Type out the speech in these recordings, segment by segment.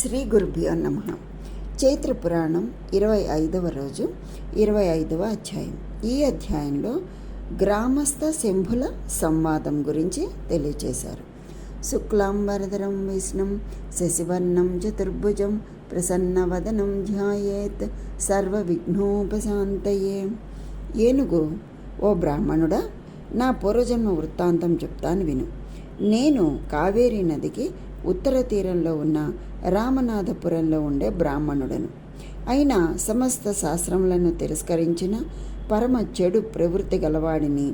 శ్రీ గురుభ్యో నమ. చైత్ర పురాణం ఇరవై ఐదవ రోజు ఇరవై ఐదవ అధ్యాయం. ఈ అధ్యాయంలో గ్రామస్థ శంభుల సంవాదం గురించి తెలియచేశారు. శుక్లాంబరధరం విష్ణుం శశివర్ణం చతుర్భుజం ప్రసన్నవదనం ధ్యాయేత్ సర్వ విఘ్నోపశాంతయే ఏనుగు ఓ బ్రాహ్మణుడా నా పూర్వజన్మ వృత్తాంతం చెప్తాను విను. నేను కావేరీ నదికి ఉత్తర తీరంలో ఉన్న రామనాథపురంలో ఉండే బ్రాహ్మణుడను. అయినా సమస్త శాస్త్రములను తిరస్కరించిన పరమ చెడు ప్రవృత్తి గలవాడిని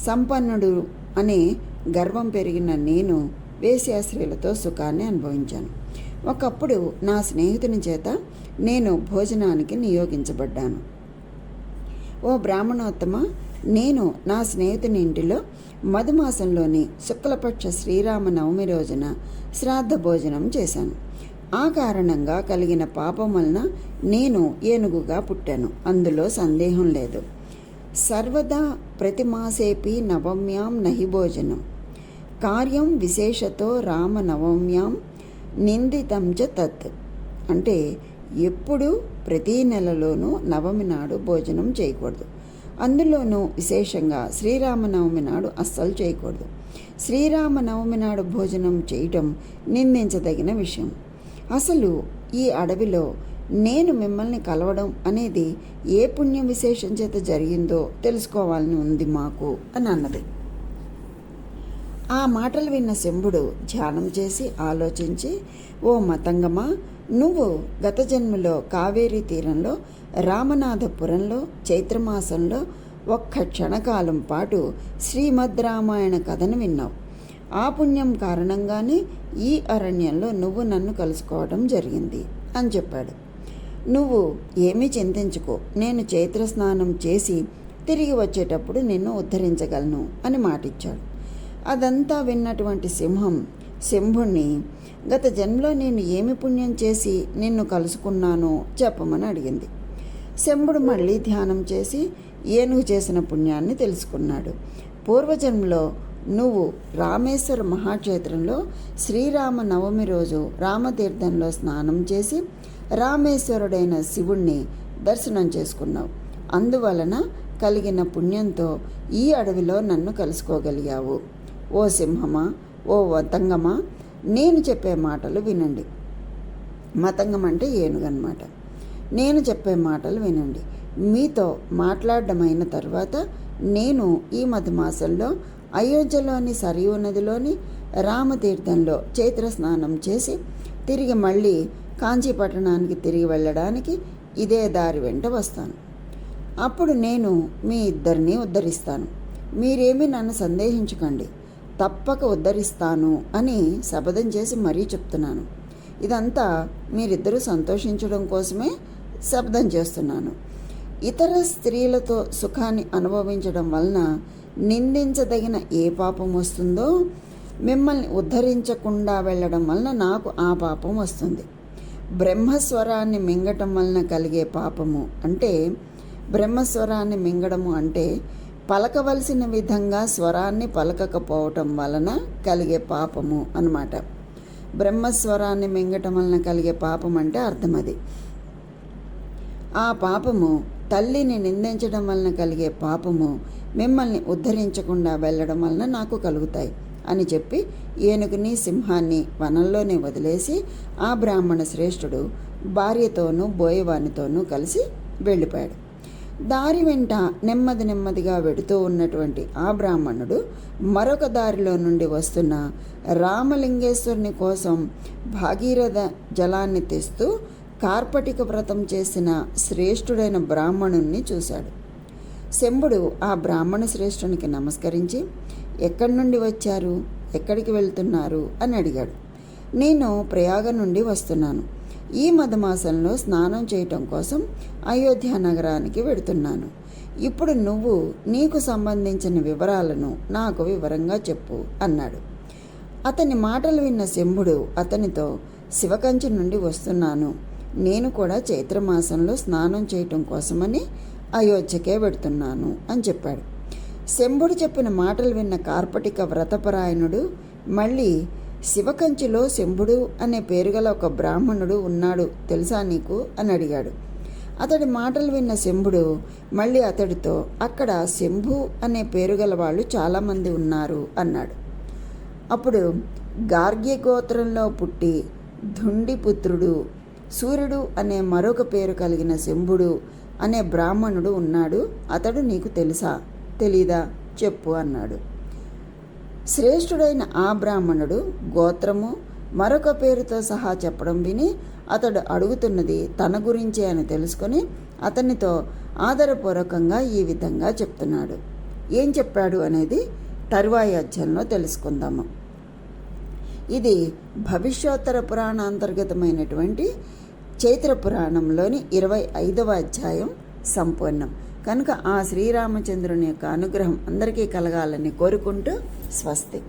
సంపన్నుడు అనే గర్వం పెరిగిన నేను వేశ్యాశ్రీలతో సుఖాన్ని అనుభవించాను. ఒకప్పుడు నా స్నేహితుని చేత నేను భోజనానికి నియోగించబడ్డాను. ఓ బ్రాహ్మణోత్తమ నేను నా స్నేహితుని ఇంటిలో మధుమాసంలోని శుక్లపక్ష శ్రీరామ నవమి రోజున శ్రాద్ధ భోజనం చేశాను. ఆ కారణంగా కలిగిన పాపం వలన నేను ఏనుగుగా పుట్టాను. అందులో సందేహం లేదు. సర్వదా ప్రతిమాసేపి నవమ్యాం నహి భోజనం. కార్యం విశేషతో రామ నవమ్యాం నిందితం చ తత్. అంటే ఎప్పుడు ప్రతి నెలలోనూ నవమి నాడు భోజనం చేయకూడదు. అందులోనూ విశేషంగా శ్రీరామనవమి నాడు అస్సలు చేయకూడదు. శ్రీరామనవమి నాడు భోజనం చేయటం నిందించదగిన విషయం. అసలు ఈ అడవిలో నేను మిమ్మల్ని కలవడం అనేది ఏ పుణ్యం విశేషం చేత జరిగిందో తెలుసుకోవాలని ఉంది మాకు అని అన్నది. ఆ మాటలు విన్న శంభుడు ధ్యానం చేసి ఆలోచించి ఓ మతంగమా నువ్వు గత జన్మలో కావేరీ తీరంలో రామనాథపురంలో చైత్రమాసంలో ఒక్క క్షణకాలం పాటు శ్రీమద్ రామాయణ కథను విన్నావు. ఆ పుణ్యం కారణంగానే ఈ అరణ్యంలో నువ్వు నన్ను కలుసుకోవడం జరిగింది అని చెప్పాడు. నువ్వు ఏమీ చింతించుకో నేను చైత్ర స్నానం చేసి తిరిగి వచ్చేటప్పుడు నిన్ను ఉద్ధరించగలను అని మాటిచ్చాడు. అదంతా విన్నటువంటి సింహం శంభుణ్ణి గత జన్మలో నేను ఏమి పుణ్యం చేసి నిన్ను కలుసుకున్నానో చెప్పమని అడిగింది. శంభుడు మళ్ళీ ధ్యానం చేసి ఏనుగు చేసిన పుణ్యాన్ని తెలుసుకున్నాడు. పూర్వజన్మలో నువ్వు రామేశ్వర మహాక్షేత్రంలో శ్రీరామ నవమి రోజు రామతీర్థంలో స్నానం చేసి రామేశ్వరుడైన శివుణ్ణి దర్శనం చేసుకున్నావు. అందువలన కలిగిన పుణ్యంతో ఈ అడవిలో నన్ను కలుసుకోగలిగావు. ఓ సింహమా ఓ వతంగమా నేను చెప్పే మాటలు వినండి. మతంగం అంటే ఏనుగనమాట. నేను చెప్పే మాటలు వినండి. మీతో మాట్లాడడం తర్వాత నేను ఈ మధుమాసంలో అయోధ్యలోని సరియు నదిలోని రామతీర్థంలో చైత్ర స్నానం చేసి తిరిగి మళ్ళీ కాంచీపట్టణానికి తిరిగి వెళ్ళడానికి ఇదే దారి వెంట వస్తాను. అప్పుడు నేను మీ ఇద్దరిని ఉద్ధరిస్తాను. మీరేమీ నన్ను సందేహించకండి. తప్పక ఉద్ధరిస్తాను అని శపథం చేసి మరీ చెప్తున్నాను. ఇదంతా మీరిద్దరూ సంతోషించడం కోసమే శబ్దం చేస్తున్నాను. ఇతర స్త్రీలతో సుఖాన్ని అనుభవించడం వలన నిందించదగిన ఏ పాపం వస్తుందో మిమ్మల్ని ఉద్ధరించకుండా వెళ్ళడం వలన నాకు ఆ పాపం వస్తుంది. బ్రహ్మస్వరాన్ని మింగటం వలన కలిగే పాపము అంటే బ్రహ్మస్వరాన్ని మింగడము అంటే పలకవలసిన విధంగా స్వరాన్ని పలకకపోవటం వలన కలిగే పాపము అన్నమాట. బ్రహ్మస్వరాన్ని మింగటం వలన కలిగే పాపం అంటే అర్థం అది. ఆ పాపము తల్లిని నిందించడం వలన కలిగే పాపము మిమ్మల్ని ఉద్ధరించకుండా వెళ్ళడం వలన నాకు కలుగుతాయి అని చెప్పి ఏనుగుని సింహాన్ని వనంలోనే వదిలేసి ఆ బ్రాహ్మణ శ్రేష్ఠుడు భార్యతోనూ బోయవానితోనూ కలిసి వెళ్ళిపోయాడు. దారి వెంట నెమ్మది నెమ్మదిగా వెడుతూ ఉన్నటువంటి ఆ బ్రాహ్మణుడు మరొక దారిలో నుండి వస్తున్న రామలింగేశ్వరుని కోసం భాగీరథ జలాన్ని తెస్తూ కార్పటిక వ్రతం చేసిన శ్రేష్ఠుడైన బ్రాహ్మణుణ్ణి చూశాడు. శంభుడు ఆ బ్రాహ్మణ శ్రేష్ఠునికి నమస్కరించి ఎక్కడి నుండి వచ్చారు? ఎక్కడికి వెళ్తున్నారు? అని అడిగాడు. నేను ప్రయాగ నుండి వస్తున్నాను. ఈ మధుమాసంలో స్నానం చేయటం కోసం అయోధ్య నగరానికి వెడుతున్నాను. ఇప్పుడు నువ్వు నీకు సంబంధించిన వివరాలను నాకు వివరంగా చెప్పు అన్నాడు. అతని మాటలు విన్న శంభుడు అతనితో శివకంచి నుండి వస్తున్నాను. నేను కూడా చైత్రమాసంలో స్నానం చేయటం కోసమని అయోధ్యకే వెడుతున్నాను అని చెప్పాడు. శంభుడు చెప్పిన మాటలు విన్న కార్పటిక వ్రతపరాయణుడు మళ్ళీ శివకంచిలో శంభుడు అనే పేరుగల ఒక బ్రాహ్మణుడు ఉన్నాడు తెలుసా నీకు? అని అడిగాడు. అతడి మాటలు విన్న శంభుడు మళ్ళీ అతడితో అక్కడ శంభు అనే పేరు గల వాళ్ళు చాలామంది ఉన్నారు అన్నాడు. అప్పుడు గార్గ్య గోత్రంలో పుట్టి ధుండిపుత్రుడు సూర్యుడు అనే మరొక పేరు కలిగిన శంభుడు అనే బ్రాహ్మణుడు ఉన్నాడు. అతడు నీకు తెలుసా? తెలీదా? చెప్పు అన్నాడు. శ్రేష్ఠుడైన ఆ బ్రాహ్మణుడు గోత్రము మరొక పేరుతో సహా చెప్పడం విని అతడు అడుగుతున్నది తన గురించే అని తెలుసుకొని అతనితో ఆదరపూర్వకంగా ఈ విధంగా చెప్తున్నాడు. ఏం చెప్పాడు అనేది తరువాయి అధ్యాయంలో తెలుసుకుందాము. ఇది భవిష్యోత్తర పురాణాంతర్గతమైనటువంటి చైత్ర పురాణంలోని ఇరవై ఐదవ అధ్యాయం సంపూర్ణం. కనుక ఆ శ్రీరామచంద్రుని యొక్క అనుగ్రహం అందరికీ కలగాలని కోరుకుంటూ స్వస్తి.